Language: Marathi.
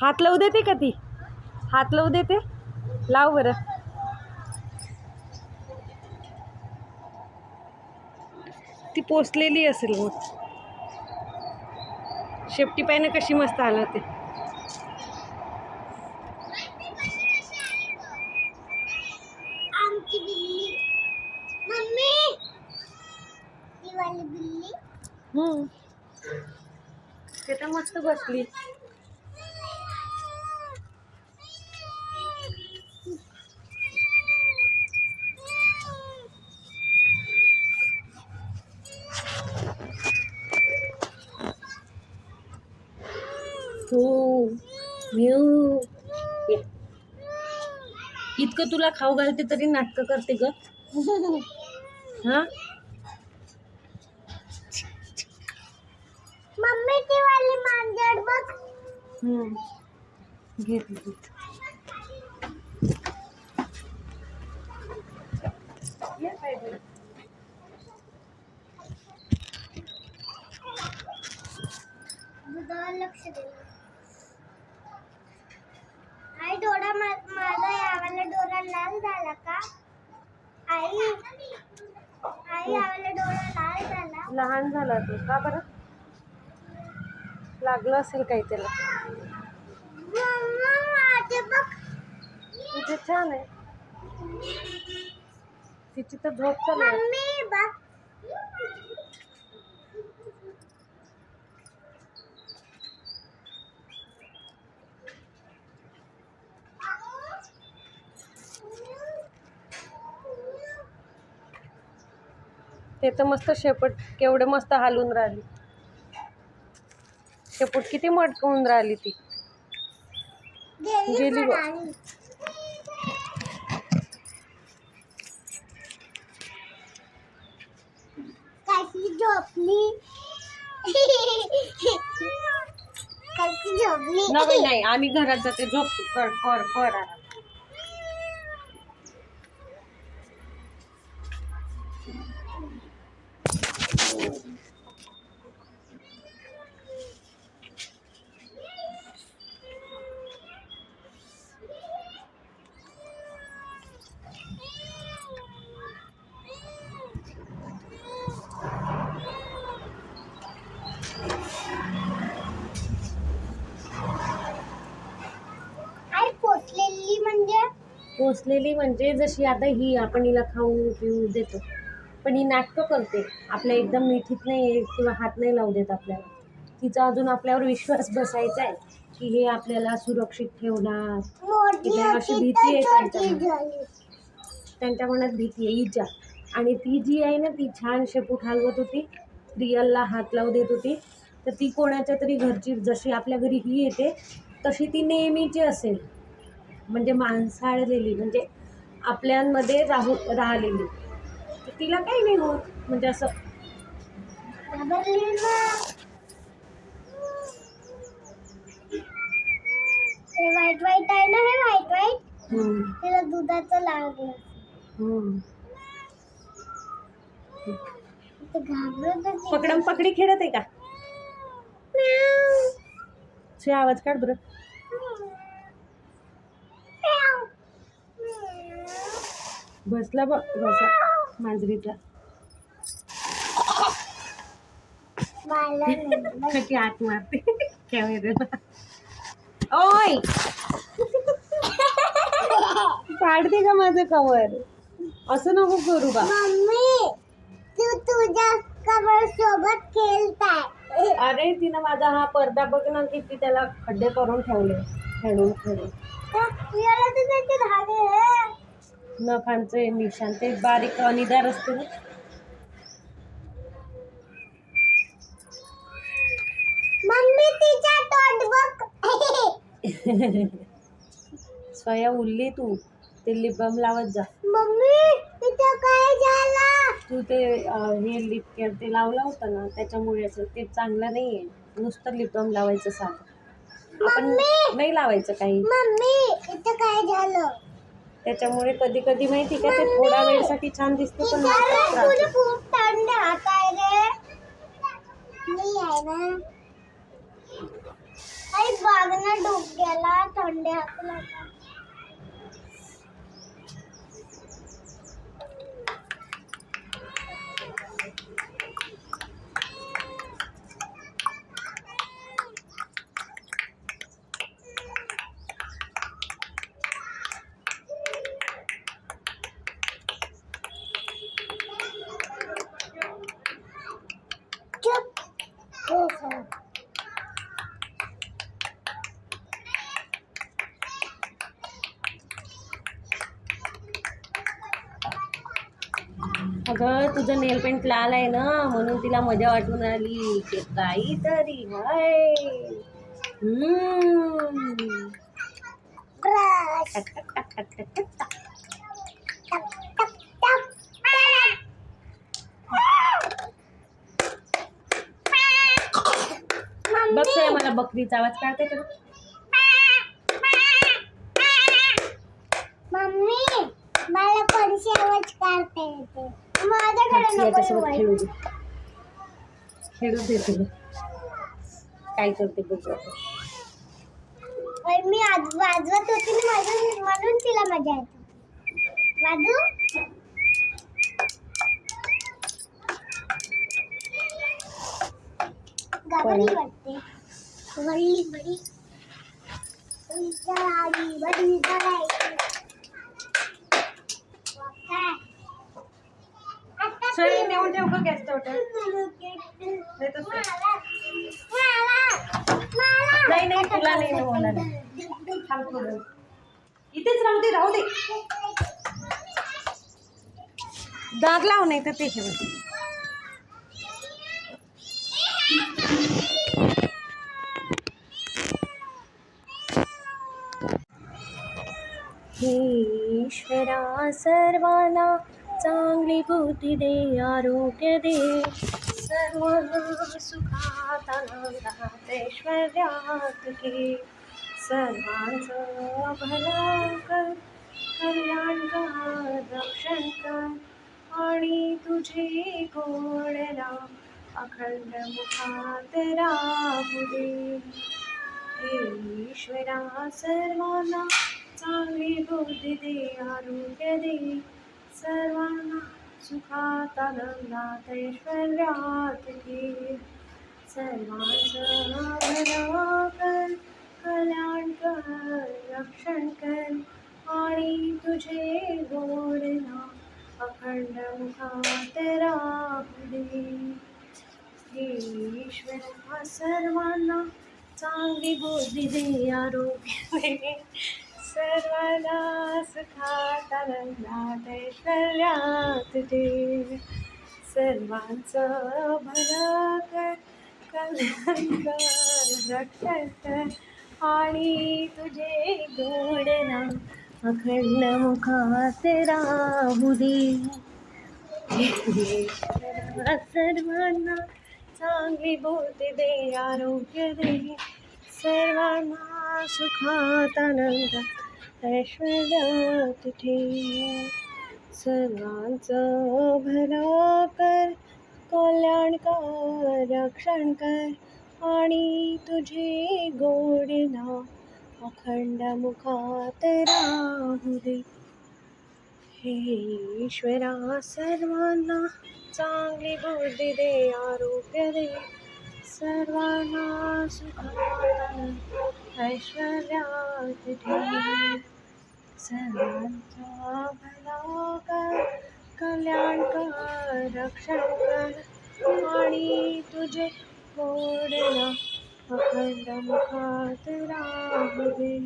हात लावू देते का ती? हात लावू देते? लाव बरं. ती पोचलेली असेल मग शेपटी पाहिनं कशी मस्त आलं. ते तर मस्त बसली. इतकं तुला खाऊ घालते तरी नाटकं करते ग. हा? मम्मी ती वाली मांजर बघ. हम्म. घेतली दुधावर लक्ष दे आई डोळा मा- माझा यावाला डोळा लाल झाला का आई आई यावाला डोळा लाल झाला लहान झाला तो. का बरं? लागलं असेल काही त्याला. मम्मा तुझे छान आहे. तिची तर झोप चालू ते तर मस्त शेपट केवढे मस्त हालून राहिली. शेपूट किती मटकवून राहिली ती. गेली नाही नाही आम्ही घरात जाते झोप. कर कर कर आराम. आई पोचलेली म्हणजे पोचलेली म्हणजे जशी आता ही आपण हिला खाऊ पिऊ देतो. पण ही नाटकं करते. आपल्या एकदम मिठीत नाही किंवा हात नाही लावू देत आपल्याला. तिचा अजून आपल्यावर विश्वास बसायचा आहे की हे आपल्याला सुरक्षित ठेवणार. अशी भीती आहे त्यांच्या त्यांच्या मनात भीती आहे. इजा. आणि ती जी आहे ना ती छान शेपूट हलवत होती. रिअलला हात लावू देत होती. तर ती कोणाच्या तरी घरची जशी आपल्या घरी ही येते तशी ती नेहमीची असेल. म्हणजे माणसाळलेली म्हणजे आपल्यांमध्ये राहू राहिलेली. तर तिला काही नाही होत. म्हणजे असं हे वाईट वाईट आहे ना हे वाईट वाईट तिला दुधाचं लागलं हम्म. ते घाबरत होती. पकडम पकडी खेळत आहे का? म्याव. आवाज काढ बरं म्याव. बसला बसा. मांजरीचा आत मारते. कॅमेऱ्याला ओय! काढते का माझं कवर असं नको करू बा. मम्मी तू तुझ्या कबर सोबत खेळताय. अरे तिनं माझा हा पडदा बघ ना किती त्याला खड्डे करून ठेवले. खेळून खेळून. नखांचे निशाण ते बारीक निदार असते ना. मम्मी तिच्या तोंड बघ. स्वया उरली तू. ते लिपबाम लावत जा. मम्मी तिथं काय झालं? तू ते अं, हे लिप केअर ते लावलं होतं ना त्याच्यामुळे असं ते चांगलं नाही आहे नुसतं लिपबाम लावायचं साधं. आपण! नाही लावायचं काही. मम्मी इथं काय झालं? त्याच्यामुळे कधी कधी माहिती का ते थोडा वेळसाठी छान दिसते पण अरे नंतर त्रास तुला होतो. थंड हात आहे रे मी आहे ना आई बघ ना डोक्याला मला थंडी हाकू लागला चुप हो सर अगं तुझं नेल पेंट लाल आहे ना म्हणून तिला मजा वाटून आली ते काहीतरी हाय बघतोय बघ मला बकरीचा आवाज काढते का? मम्मी मला कोणशी आवाज काढता येते. याच्यासोबत. खेळू दे. खेळू दे तुला. काय करते बघ मी आज वाजवत होती ना म्हणून म्हणून तिला मजा येते. वाजू गावाली वाटते. वळली बडी उंचाळी बडी जळायची. काय? आता सोया, नाही नाही तुला नाही होणार. इथेच राहू दे राहू दे. दाग लाव नाही तर ते ठेव. हे ईश्वरा सर्वांना चांगली बुद्धी दे आरोग्य दे. सर्व सुखात आनंदात ऐश्वर्यात घे. सर्वांचं भला कर कल्याण कर रक्षण कर. आणि तुझे गोड अखंड मुखात राहू दे. हे ईश्वरा सर्वांना चांगली बुद्धी दे आरोग्य दे. सर्वांना सुखात आनंदात ऐश्वर्यात घे सर्वांचं भलं कर कल्याण कर रक्षण कर. आणि तुझे गोड अखंड मुखात राहू दे. ईश्वर सर्वांना चांगली बुद्धी दे आरोग्य दे सर्वांना सुखात आनंदात ऐश्वर्यात दे सर्वांचं भलं कर कल्याण आणि तुझे गोड नाम अखंड मुखात राहू दे. सर्वांना चांगली बुद्धी दे आरोग्य दे. सर्वांना सुखात आनंद ऐश्वर्यात ठेव सर्वांचं भलं कर कल्याण कर रक्षण कर. आणि तुझे गोड नाव अखंड मुखात राहू दे. हे ईश्वरा सर्वांना चांगली बुद्धी दे आरोग्य दे. सर्वांना सुखात ऐश्वर्यात ठेव सर्वांचा भला कर कल्याण कर रक्षण कर आणि तुझे गोड अखंड मुखात राहू दे